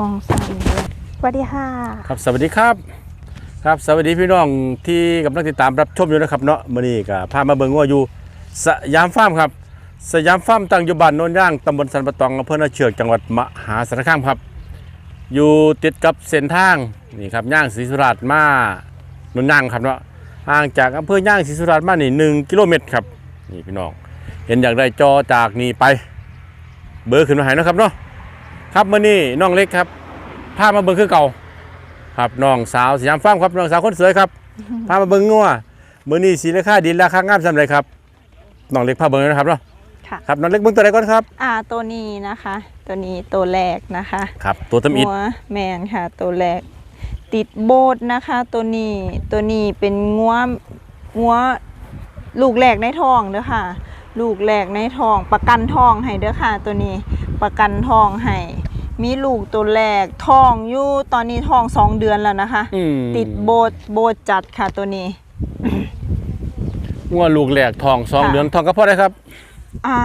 ทองสามเดือนสวัสดีค่ะ ครับสวัสดีครับ ครับสวัสดีพี่น้องที่กำลังติดตามรับชมอยู่นะครับเนาะมื้อนี้ก็พามาเบิ่งว่าอยู่สยามฟาร์มครับ สยามฟาร์มตั้งอยู่บ้านโนนย่างตำบลสันปะตองอำเภอนาเชือกจังหวัดมหาสารคามครับ อยู่ติดกับเส้นทางนี่ครับย่างศรีสุราษฎร์มาโนนย่างครับเนาะห่างจากอำเภอย่างศรีสุราษฎร์มานี่หนึ่งกิโลเมตรครับนี่พี่น้องเห็นอย่างไรจอจากนี่ไป เบอร์ขึ้นมาให้นะครับเนาะครับมื้อนี้น้องเล็กครับ พามาเบิ่งคือเก่า ครับน้องสาวสยามฟาร์มครับน้องสาวคนสวยครับ พามาเบิ่งงัวมื้อนี้สีราคาดินราคางามสำไรครับน้องเล็กพาเบิ่งนะครับเนาะค่ะ ครับน้องเล็กเบิ่งตัวใดก่อนครับ อ่าตัวนี้นะคะ ตัวนี้ตัวแรกนะคะครับ ตัวตำอิดหัวแมนค่ะ ตัวแรก ติดโบสนะคะ ตัวนี้ตัวนี้เป็นงัวงัวลูกแรกในท้องเด้อค่ะ ลูกแรกในท้อง ประกันท้องให้เด้อค่ะ ตัวนี้ประกันท้องให้ มีลูกตัวแรกท้องอยู่ตอนนี้ท้องสองเดือนแล้วนะคะ อืมติดโบสโบสจัดค่ะตัวนี้ งัวลูกแหลกทองสองค่ะ เดือนทองก็พอได้ครับ อ่า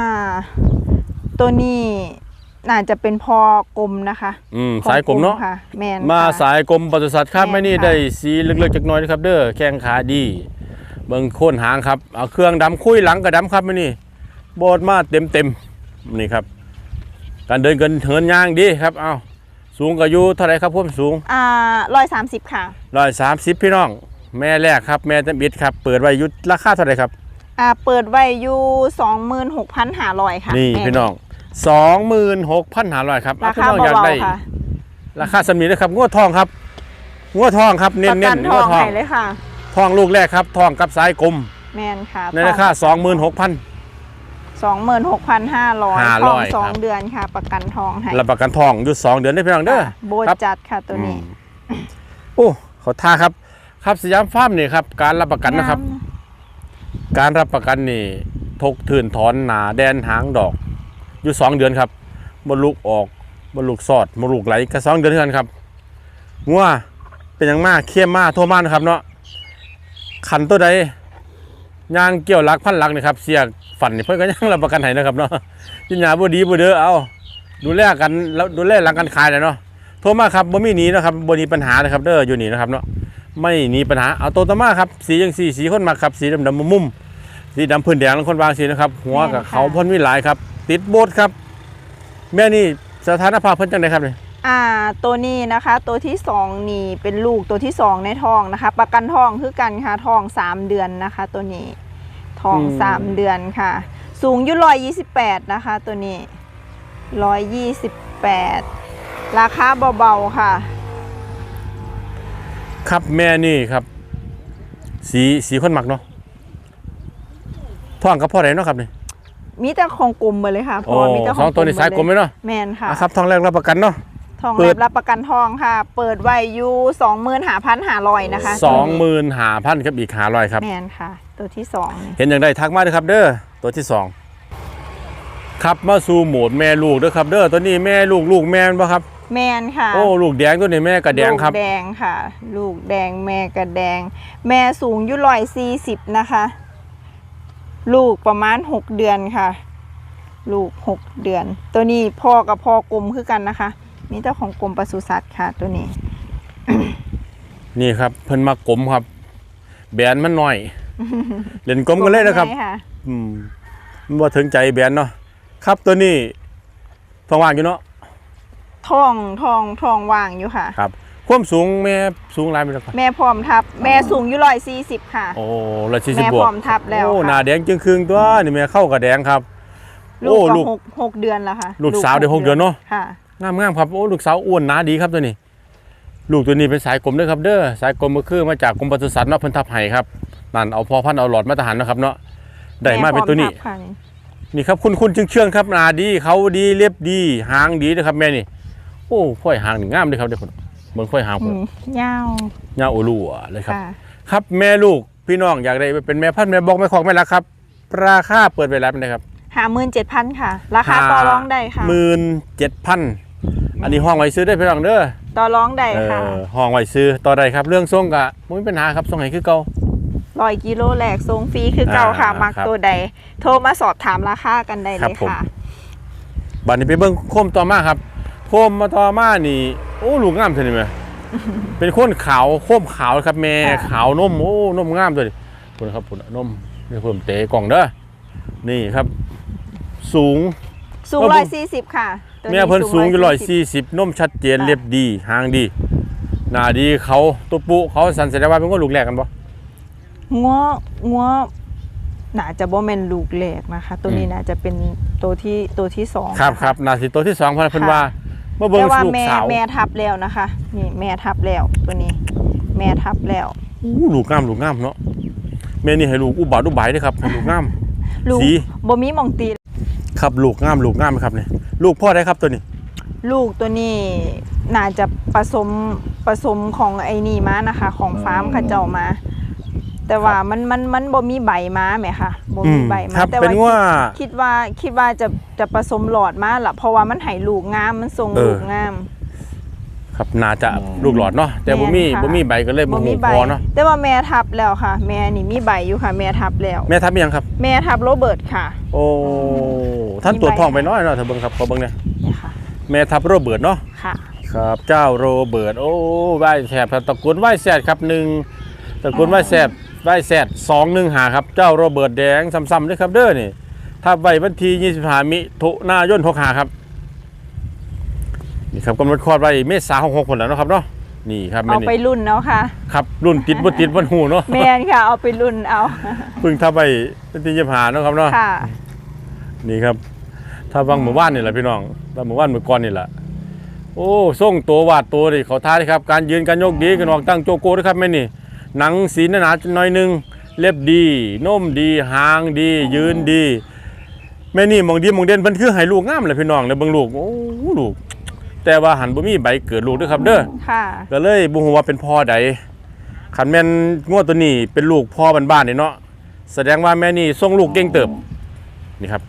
ตัวนี้น่าจะเป็นพอกลมนะคะอืมของสายกลมเนาะ ค่ะแมนมาค่ะ สายกลมปศุสัตว์ครับแม่นไม่นี่ค่ะ ได้สีเล็กๆจักหน้อยนะครับ เด้อแข้งขาดี เบิ่งโค่นหางครับเอาเครื่องดำคุยหลังก็ดำครับไม่นี่โบดมาเต็มเต็มๆนี่ครับ การเดินกันเหินย่างดีครับเอาสูงก็อยู่เท่าไหรครับพ่วามสูงอ่าร้อยสามสิบค่ะร้อยสามสิบพี่น้อง แม่แรกครับ แม่ตำบิดครับ เปิดไว้อยุราคาเท่าไหร่ครับอ่าเปิดไว้อยู่สองหมื่นหกพันห้าร้อยค่ะ นี่แม่พี่น้องสองหมื่นหกพันห้าร้อยครับราพี่คาน้องอยากเบาได้ๆค่ะราคาสำนีนะครับงวดทองครับงวดทองครับเน้ปนระเน้กันนทงอวดงทองให้เลยค่ะทองลูกแรกครับทองกับสายกลมแมนค่ะในราคาสองหมื่นหกพัน สองหมื่นหกพันห้าร้อยทอง500สองครับ เดือนค่ะ ประกันทองให้รับประกันทองอยู่สองเดือนได้พี่น้องเด้อ ค่ะโบครับ จัดค่ะตัวนี้อืมโอ้ขอท่าครับ ครับสยามฟาร์มนี่ครับการรับประกันนะครับการรับประกันนี่ทกถื่นถอนหนาแดนหางดอก อยู่สองเดือนครับมดลูกออกมดลูกสอดมดลูกไหลก็สองเดือนเท่านั้นครับงัวเป็นอย่างมากเข้มมากโทรมานะครับเนาะขันตัวใดยางเกี่ยวหลักพันหลักนี่ครับ เสีย ฝันนี่เพิ่นก็ยังรับประกันให้นะครับเนาะยินยาบ่ดีบ่เด้อเอาดูแลกันแล้วดูแลหลังการขายเลยเนาะโทรมาครับบ่มีหนีนะครับบ่มีปัญหานะครับเด้ออยู่นี่นะครับเนาะไม่หนีปัญหาเอาโตตามาครับสีจังสีสีคนมาครับสีดำๆมุมๆสีดำพื้นแดงแล้วคนวางสีนะครับ หัวกับแม่นค่ะเขาพ่นวิหลายครับ ติดโบสถ์ครับ แม่นี่สถานภาพเพิ่นจังไดครับเนี่ยอ่าตัวนี้นะคะตัวที่สองนี่เป็นลูกตัวที่สองในท้องนะคะ ประกันท้องคือกันค่ะท้องสามเดือนนะคะ ตัวนี้ ท้องสามเดือนค่ะ สูงอยู่ร้อยยี่สิบแปดนะคะ ตัวนี้ร้อยยี่สิบแปดราคาเบาๆค่ะ ครับแม่นี่ครับ สีสีคนหมักเนาะท้องกับพ่อไหนเนาะครับนี่มีแต่ของกลมมาเลยค่ะเพโอ้ราะว่ามีแต่ขสอองงตัวนี้สายกลมไหมเนาะแมนค่ะอะครับท้องแรกรับประกันเนาะ ทองเปิแลดบรับประกันทองค่ะ เปิดไว้อยู่สองหมื่นหาพันหาลอยนะคะสองหมื่นห้าพันครับอีกหาร้อยครับ แมนค่ะ ตัวที่สองนี่เห็นอย่างไรทักมาเด้อครับเด้อตัวที่สองครับมาสู่โหมดแม่ลูกเด้อครับเด้อตัวนี้แม่ลูกลูกแม่นบ่ครับ แมนค่ะ โอ้ลูกแดงตัวนี้แม่กระแดงครับลูกแดงค่ะ ลูกแดงแม่กระแดง แม่สูงอยู่ร้อยสี่สิบนะคะ ลูกประมาณหกเดือนค่ะ ลูกหกเดือน ตัวนี้พ่อกับพ่อกลมคือกันนะคะมีแต่ของกรมปศุสัตว์ค่ะ ตัวนี้ นี่ครับเพิ่นมากลมครับ แบนมันหน่อย เล่นกลมกันเลยนะครับใช่ค่ะอืมมันบ่ถึงใจแบนเนาะครับตัวนี้ท้องว่างอยู่เนาะทองทองทองว่างอยู่ค่ะ ครับความสูงแม่สูงหลายไหมล่ะครับแม่พร้อมทับ แม่สูงอยู่ร้อยสี่สิบค่ะ โอ้ร้อยสี่สิบแม่บวพกร้อมทับแล้วโอ้หค่ะน้าแดงจึงครึ่งตัวนี่แม่เข้ากับแดงครับโอ้ลูกลูก็กหกหกเดือนแล้วค่ะลูกสาวได้หกเดือนเนอะค่ะ งามงามครับโอ้ลูกสาวอ้วนหนาดีครับตัวนี้ ลูกตัวนี้เป็นสายกลมเด้อครับเด้อสายกลมก็คือมาจากกรมปศุสัตว์เนาะเพิ่นทับไห้ครับ นั่นเอาพอพันธุ์เอาหลอดมาตรฐานเนาะครับเนาะได้มาเป็นตัวนี้แพร้อมทับค่ะนี่นี่ครับคุณคุณเชื่องเชื่องๆครับหนาดีเขาดีเรียบดีหางดีนะครับแม่นี่โอ้ค่อยหางนี่งามเลยครับเด็กคนเบิ่งค่อยหางอืเพิ่นมยาวยาวโอลูอะเลยครับค่ะครับแม่ลูกพี่น้องอยากได้เป็นแม่พันธุ์แม่บอกแม่ของแม่รักครับ ราคาเปิดไปแล้วเป็นไงครับหาหมื่นเจ็ดพันค่ะ ราคาต่อรองได้ค่ะหมื่นเจ็ดพันอันนี้ห้องไว้ซื้อได้พี่น้องเด้อต่อรองได้เอค่ะอห้องไว้ซื้อต่อใดครับ เรื่องส่งกะไม่มีปัญหาครับส่งให้คือเก่า ร้อยกิโลแหลกทรงฟรีคือเก่าค่ะอ่ามักครับตัวใด โทรมาสอบถามราคากันได้ครัเลบยผมค่ะบัดนี้ไปเบิ่งโคมต่อมาครับ โคมมาต่อมานี่ โอ้ลูกงามเท่านี้ไหมเป็นคนขาวโคมขาวครับแม่ค่ะขาวนมโอ้นมงามเลยคุณครับคุณนมนี่เพิ่มเตะกล่องเด้อนี่ครับ สูง สูงว่าร้ผอยมสี่สิบค่ะตัวแม่เพิ่นสูงอยู่ร้อย140สี่สิบนมชัดเจนค่ะเรียบดีหางดีหน้าดีเขาตัวปุเขาสันแสดงว่าเป็นคนลูกแรกกันปะ งัวงัวน่าจะบ่แม่นลูกแรกนะคะ ตัวนี้อืมน่าจะเป็นตัวที่ตัวที่สองครับนะะครับนาทีตัวที่สองเพิ่นเพิ่นว่าเมื่อเบิ่งแต่ว่าลูกแม่สาวแม่ทับแล้วนะคะ นี่แม่ทับแล้วตัวนี้ แม่ทับแล้ว อู้ลูกงามลูกงามเนาะแม่นี่ให้ลูกอุบาทอุบายเด้อครับให้ลูกงาม ลูกสี บ่มีหมองตี ครับลูกงามลูกงามครับนี่ลูกพ่อได้ครับตัวนี้ ลูกตัวนี้น่าจะผสมผสมของไอ้นี่มานะคะ ของฟาร์มเขาเจ้ามา แต่ว่ามันมันมันบ่มีใบมาแหมค่ะบ่อืมีมใบมาครับแต่เป็นว่าคิดว่าคิดว่าจะจะผสมหลอดมาล่ะเพราะว่ามันให้ลูกงามมันทรงเออลูกงาม ครับน่าจะลูกหลอดเนาะแต่บ่มีแม่นค่ะบ่มีใบก็เลยบ่บ่ฮู้มีใบพอเนาะแต่ว่าแม่ทับแล้วค่ะ แม่นี่มีใบอยู่ค่ะ แม่ทับแล้ว แม่ทับอีหยังครับ แม่ทับโรเบิร์ตค่ะ โอ้ท่านมีใบตรวจท้องไปน้อยเนาะถ้าเบิ่งครับขอเบิ่งเนี่ยนี่ค่ะแม่ทับโรเบิร์ตเนาะค่ะครับเจ้าโรเบิร์ตโอ้ไหว้แสบครับตระกูลไหว้แสบครับหนึ่งตระกูลไหว้แสบ ไหว้แสบสองหนึ่งหาครับ เจ้าโรเบิร์ตแดงซ้ำๆด้วยครับเด้อนี่ถ้าไว้วันที่25มิถุนายน65ครับ นี่ครับกำหนดคลอดไว้เมษายน66คนแล้วเนาะครับเนาะนี่ครับแม่เอาไปนี่รุ่นเอาค่ะครับรุ่นติดบ่ติดบ่หูเนาะแม่นค่ะเอาไปรุ่นเอาเพิ่งทับไว้วันที่25เนาะครับเนาะค่ะนี่ครับ ถ้าบางหมู่บ้านนี่แหละพี่น้องบางหมู่บ้านเมื่อก่อนนี่แหละโอ้ส่งตัววาดตัวดิเขาท้าดิครับ การยืนการยกดีกันออกตั้งโจโก้ด้วยครับแม่นี่ หนังสีหนาๆหน่อยหนึง เล็บดีนมดีหางดี ยืนดีแม่นี่มองดีมองเด่นเพิ่นคือให้ลูกงามเลยพี่น้องเลยเบิ่งลูกโอ้ลูก แต่ว่าหันบ่มีใบเกิดลูกเด้วยครับเด้อค่ะก็เลยบ่ฮู้ว่าเป็นพ่อใดคันแม่นงวดตัวนี้เป็นลูกพ่อบ้านๆนี่เนาะแสดงว่าแม่นี่ส่งลูกเก่งเติบนี่ครับ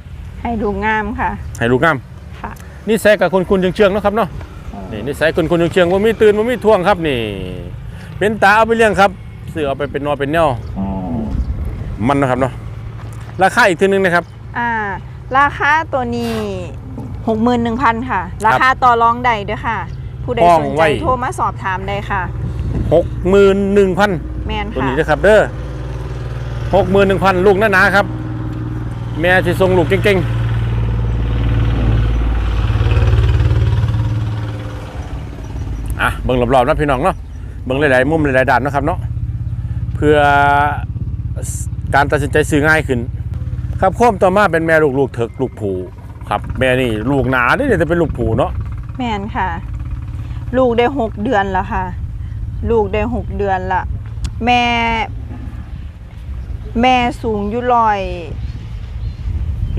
ให้ดูงามค่ะ ให้ลูกงามค่ะนี่ใส่กับคนคุณเชียงๆเนาะครับเนาะนี่นี่ใส่คนคุณเชียงๆว่ามีตื่นว่ามีท่วงครับนี่ เป็นตาเอาไปเลี้ยงครับ เสือเอาไปเป็นนอเป็นแนวมันนะครับเนาะราคาอีกทีนึงนะครับ อ่า ราคาตัวนี้หกหมื่นหนึ่งพันค่ะ ราคาต่อรองใดด้วยค่ะ ผู้ใดห้องสนไว้ใจโทรมาสอบถามได้ค่ะหกหมื่นหนึ่งพันแมนตัวค่ะนี้นะครับเด้อหกหมื่นหนึ่งพันลูกหนาๆครับ แม่ที่ทรงลูกเก่งๆอะเบิ่งรอบๆนะพี่น้องเนาะเบิ่งหลายๆมุมหลายๆด้านเนาะครับเนาะ เพื่อการตัดสินใจซื้อง่ายขึ้น ครับโค้มต่อมาเป็นแม่ลูกลูกเถิกลูกผูครับแม่นี่ลูกหนาเด้อแต่เป็นลูกผูเนาะแม่นค่ะ ลูกได้หกเดือนแล้วค่ะ ลูกได้หกเดือนละแม่ แม่สูงอยู่ร้อย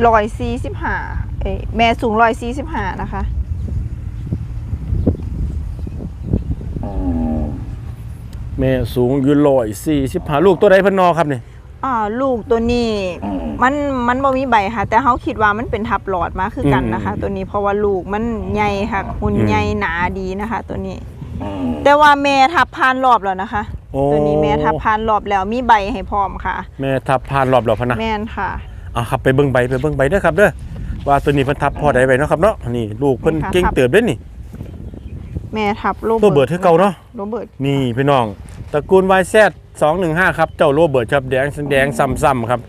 ร้อยสี่สิบห้าเอ้แม่สูงร้อยสี่สิบห้านะคะ แม่สูงอยู่ร้อยสี่สิบห้าลูกตัวใดเพิ่นนอครับนี่อ่าลูกตัวนี้มันมันบ่มีใบค่ะ แต่เขาคิดว่ามันเป็นทับหลอดมาคือกันนะคะ ตัวนี้เพราะว่าลูกมันใหญ่ค่ะหุ่นใหญ่หนาดีนะคะ ตัวนี้ แต่ว่าแม่ทับพานรอบแล้วนะคะโอ้ตัวนี้แม่ทับพานรอบแล้วมีใบให้พร้อมค่ะ แม่ทับผ่านรอบรอบพะนะแม่นค่ะอะครับไปเบิ่งใบไปเบิ่งใบเด้อครับเด้อว่าตัวนี้เพิ่นทับพอใดไว้เนาะครับเนาะนี่ลูกเพิ่นค่ะเก่งทับเติบเด้อนี่ แม่ทับโรโรเบิร์ตคือเก่าเนาะโรเบิร์ตนี่พี่น้องตระกูล YZ 215ครับเจ้าโรเบิร์ตครับแดงแดงซ้ำๆครับ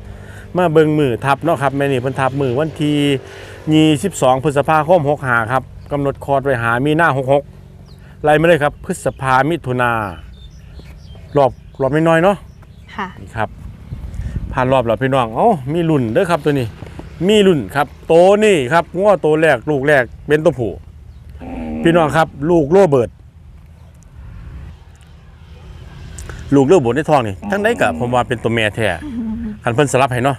มาเบิ่งมือทับเนาะครับแม่นี่เพิ่นทับมือวันที่22พฤษภาคม65ครับกำหนดคลอดไว้หามีนา66ไล่มาเลยครับ พฤษภามิถุนารอบรอบน้อยๆเนาะค่ะนี่ครับผ่านรอบแล้วพี่น้องเอ้ามีรุ่นเด้อครับตัวนี้ มีรุ่นครับโตนี่ครับง้อโตแรกลูกแรกเป็นตัวผู้ พี่น้องครับ ลูกโรเบิร์ตลูกโรเบิร์ตในท้องนี่ทั้งได้กับผมว่าเป็นตัวแม่แท้คันเพิ่นสลับให้เนาะ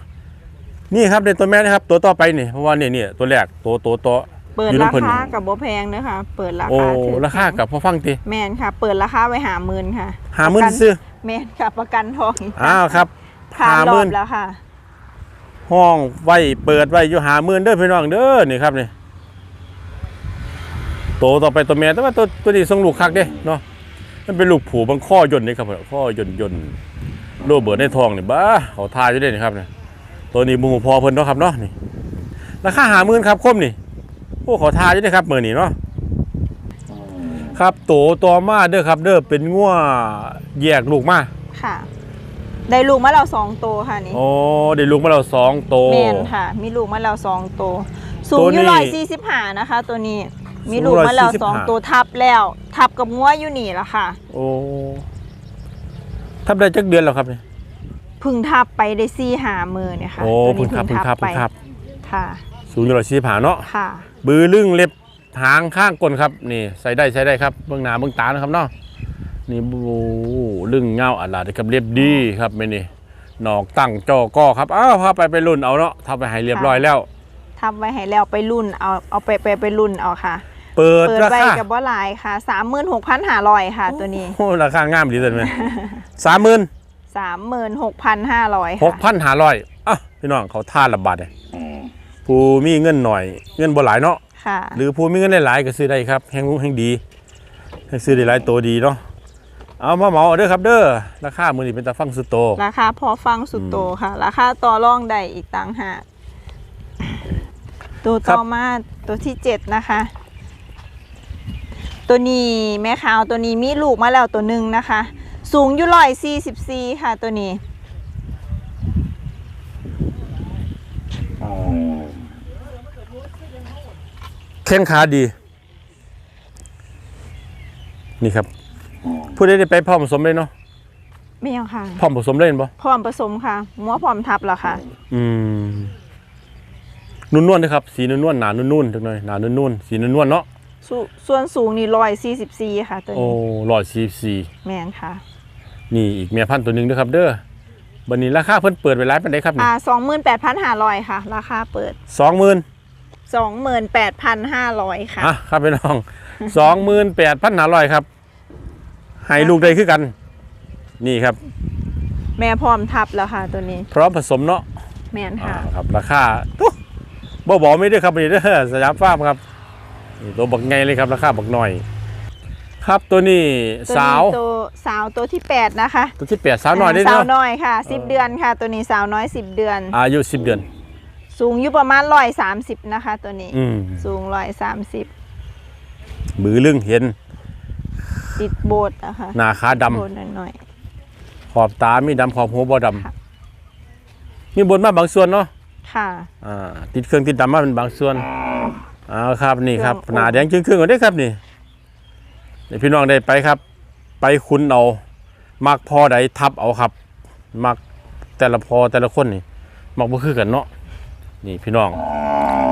นี่ครับเป็นตัวแม่นะครับ ตัวต่อไปนี่เพราะว่านี่นี่ตัวแรกตัวตัวตัวเปิดอยู่ราน้ำเพิ่นคากับโบแพงเด้อค่ะ เปิดราโอ้คาถือราคากับพ่อฟังติแม่นค่ะ เปิดราคาไว้หาหมื่นค่ะหาหมื่นประกัซื้อแม่นค่ะประกันทองกอ้าวครับผ่านหารหอมื่บนแล้วค่ะ ห้องไว้เปิดไว้อยู่หาหมื่นเด้อพี่น้องเด้อนี่ครับนี่ โตต่อไปตัวแม่แต่ว่าตัวตัวนี้ทรงลูกคักเด้เนาะมันเป็นลูกผูบางข้อยนต์นี่ครับข้อยนต์ยนต์โรเบิร์ตในทองนี่บ้าเขาทายอยู่เด้นี่ครับนี่ตัวนี้หมูพอเพิ่นเนาะครับเนาะนี่ราคาหาหมื่นครับคมนี่โอ้เขาทายอยู่เด้ครับมื้อนี้เนาะครับโตตัวมาเด้อครับ เด้อเป็นงัวแยกลูกมาค่ะได้ลูกมาแล้วสองตัวค่ะนี่โอ้ได้ลูกมาแล้วสองโตแมนค่ะ มีลูกมาแล้วสองตัวสูงตัวอนี้ยู่ร้อยสี่สิบห้านะคะ ตัวนี้ มีลูกมาแล้วสูง145สองตัวทับแล้ว ทับกับงัวอยู่นี่ละค่ะ โอ้ทับได้จักเดือนแล้วครับเนี่ยเพึ่งทับไปได้ซี่หามือเนี่ยค่ะโอ้ตัวเพึ่นี้งทับเพึ่งทับไปเพึ่งทับค่ะ สูงอยู่ร้อยสี่ผาเนาะค่ะ บือลึงเล็บหางข้างก้นครับ นี่ใส่ได้ใส่ได้ครับเบื้องหน้าเบื้องตานะครับเนาะนี่โอ้ลึงเงาอะไรครับเรียบดีครับไม่นี่หนอกตั้งจอก้อครับอ้าวพาไปไปรุ่นเอาเนาะทำไปให้เรียบร้อยแล้ว ทับไว้ให้แล้วไปรุ่นเอาเอาไปไปไปรุ่นเอาค่ะ เปิดเปิดราไว้คากับว่าหลายค่ะสามหมื่นหกพันห้าร้อยค่ะ ตัวนี้โอ้ราคางามดีเลยไหมสามหมื่นสามหมื่นหกพันห้าร้อยหกค่ะพันห้าร้อยอะพี่น้องเขาท่าระบาดเลยผู้มีเงินหน่อย เงินบ่หลายเนาะ ค่ะ หรือผู้มีเงินหลายๆก็ซื้อได้ครับแห้งแห้งดีให้ซื้อได้หลายตัวดีเนาะเอามาเหมาเอาเด้อครับเด้อราคามือนี้เป็นตาฟังสุดโต ราคาพอฟังสุดโตค่ะ ราคาต่อรองได้อีกต่างหาก ตัวครัต่บอมาตัวที่เจ็ดนะคะ ตัวนี้แม่ขาวตัวนี้มีลูกมาแล้วตัวหนึ่งนะคะ สูงอยู่ร้อยสี่สิบสี่ค่ะตัวนี้แข้งขาดี นี่ครับผู้ใดได้ไปพร้อมผสมเลยเนาะไม่ยังค่ะพร้อมผสมเลยเห็นบ่พร้อมผสมค่ะมัวพร้อมทับแล้วค่ะอืม นุ่นๆนะครับสีนุ่นๆหนานุ่นๆจังหน่อยหนานุ่นๆสีนุ่นๆเนาะสส่วนสูงนี่ร้อยสี่สิบสี่ค่ะตัวโอ้นี้ร้อยสี่สี่แมนค่ะ นี่อีกเมียพันธุ์ตัวหนึ่งด้วยครับเด้อบันนี้ราคาเพิ่นเปิดไว้ร้ายปานใดครับนี่อ่าสองหมื่นแปดพันห้าร้อยค่ะ ราคาเปิดสองหมื่น สองหมื่นแปดพันห้าร้อยค่ะ อะครับพี่น้อง สองหมื่นแปดพันห้าร้อยครับ ให้ลูกได้คือกัน นี่ครับ แม่พร้อมทับแล้วค่ะตัวนี้ พร้อมผสมเนาะแมนอ่าค่ะ ครับ ราคาตุ๊ บ่บอกไม่ได้ครับนี่เด้อสยามฟาร์มครับนี่ตัวบักไงเลยครับราคาบักหน่อย ครับตัวนี้ตัวสาวนี้ตัวสาวตัวที่แปดนะคะตัวที่แปดสาวหน่อยได้สาวเนาะน้อยค่ะสิบเดือนค่ะ ตัวนี้สาวน้อยสิบเดือน อายุสิบเดือน สูงอยู่ประมาณร้อยสามสิบนะคะ ตัวนี้อืมสูงร้อยสามสิบมือลึงเห็นติดโบสนะคะหน้าขาดำ โบสหน่อย ขอบตามีดำขอบหัวบ่ดค่ะำมีบนมาบางส่วนเนาะๆ ค่ะอ่าติดเครื่องติดดำมาเป็นบางส่วนเอาครับนี่ครับเครื่องหนาแดงครึ่งๆก่อนได้อครับนี่นี่พี่น้องได้ไปครับ ไปคุ้นเอามักพอใดทับเอาครับมักแต่ละพอแต่ละคนนี่มักบ่คือกันเนาะนี่พี่น้อง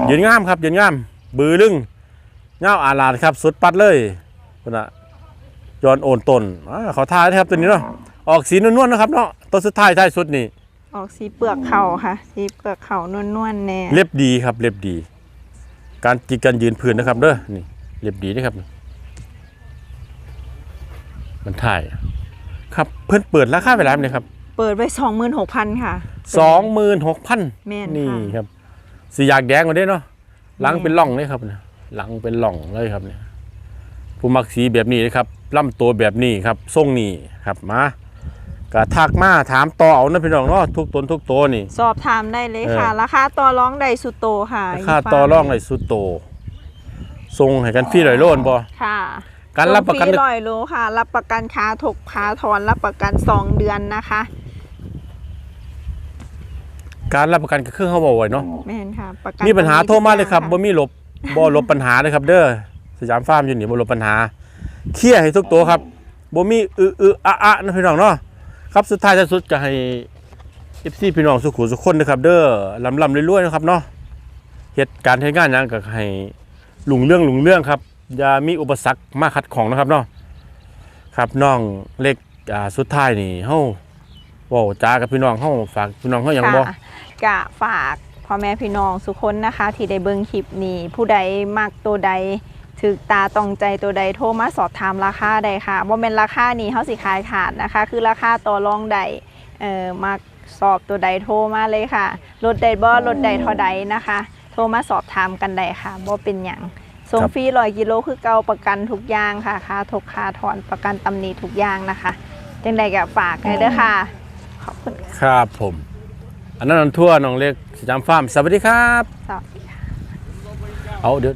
ยืนงามครับยืนงาม บือลึงเงาอาลาดครับ สุดปัดเลยคนน่ะยอนโอนตนอ่าเขาทายนะครับตัวนี้เนาะออกสีนวลๆนะครับเนาะตัวสุดท้ายท้ายสุดนี่ ออกสีเปลือกเข่าค่ะ สีเปลือกเข่านวลๆแน่เล็บดีครับ เล็บดี การกินการยืนพื้นนะครับเด้อนี่เล็บดีนะครับนี่มันถ่ายครับเพิ่นเปิดราคาไปแล้วนี่ครับ เปิดไว้สองหมื่นหกพันค่ะสองหมื่นหกพันแม่นนี่ค่ะครับ สีอยากแดงกว่าเด้เนาะหลังแม่นเป็นร่องเลยครับเนี่ยหลังเป็นร่องเลยครับเนี่ยผู้มักสีแบบนี้นะครับลำตัวแบบนี้ครับทรงนี้ครับมา กระทักมาถามต่อเอานะพี่น้องเนาะทุกตนทุกตัวนี่ สอบถามได้เลยค่ะเออราคาต่อร้องใดสุดโตค่ะค่าต่อร่องในสุดโตทรงให้กันฟรีลอยโลนบ่ค่ะการรับประกันส่งฟร้อยโลค่ะ รับประกันค้าถกค้าถอนรับประกันสองเดือนนะคะ การรับประกันกับเครื่องเขาบอกไว้เนาะแม่นค่ะประกันมีปัญหาตงนี้โทรมาเลยครับทุบ่กอางมีหลบบ่หลบปัญหาเลยครับ เด้อสยามฟาร์มอยู่นี่บ่หลบปัญหาเคลียร์ให้ทุกตัวครับบ่มีอึอึอะอะนะพี่น้องเนาะ ครับสุดท้ายสุดก็ให้ FC พี่น้องสุขุสุขคนนะครับ เด้อลำลำรวยๆนะครับเนาะเหตุการณ์เฮ็ดงานหยังก็ให้หลุงเรื่องหลุงเรื่องครับอย่ามีอุปสรรคมาขัดของนะครับเนาะครับน้องเล็กอ่าสุดท้ายนี่เฮาว้าจากับพี่น้องเฮาฝากพี่น้องเฮาหยังบ่ค่ะกะฝากพ่อแม่พี่น้องสุคนนะคะ ที่ได้เบิ่งคลิปนี้ผู้ใดมักตัวใด ถึกตาตองใจตัวใดโทรมาสอบถามราคาใดค่ะว่าเป็นราคานี้เขาสิขายขาดนะคะ คือราคาต่อรองใดเอ่อมาสอบตัวใดโทรมาเลยค่ะลดใดบ่ลดใดเท่าใดนะคะ โทรมาสอบถามกันได้ค่ะบ่เป็นหยังส่งครับฟรีร้อยกิโลคือเก่าประกันทุกอย่างค่ะค่าถกค่าถอนประกันตำหนิทุกอย่างนะคะจังใดก็ฝากเลยเด้อค่ะขอบคุณค่ะครับผม อันนั้นนนทั่วน้องเล็กสยามฟาร์มสวัสดีครับ สวัสดีค่ะเอาเดี๋ยว